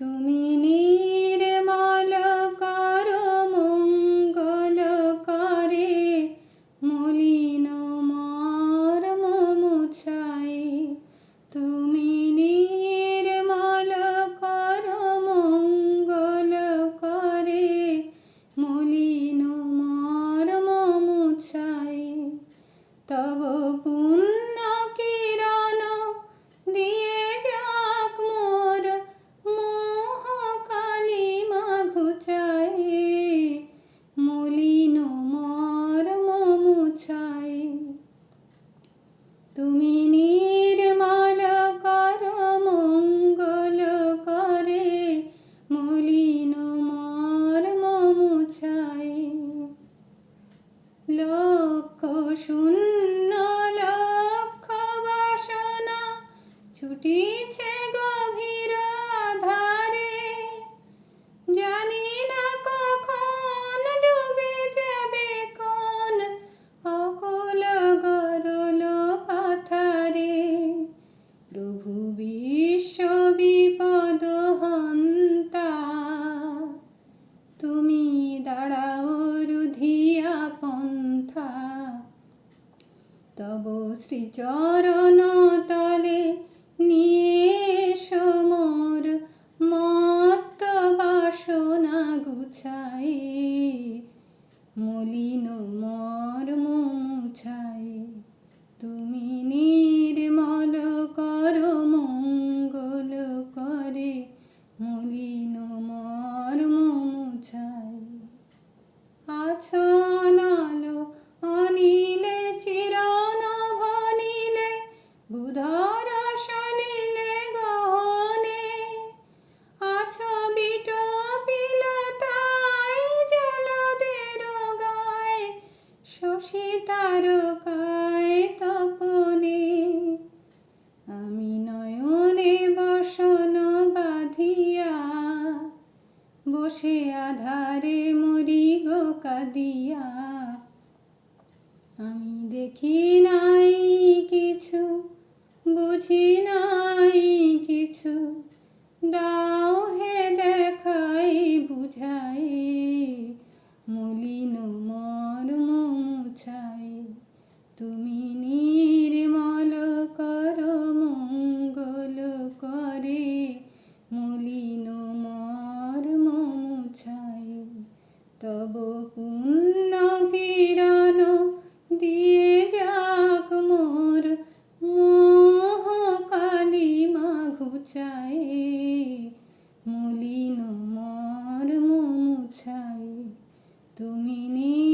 তুমি নির্মল কর মঙ্গল করে, মলিন মর মমুছাই। তুমি নির্মল কর মঙ্গল করে, মলিন মর মমুছাই। তব পুন श्री चरण আধারে মরি গো কাদিয়া আমি দেখি নাই কিছু বুঝি না চাই মলিন মর্ম মুছাই তুমি নে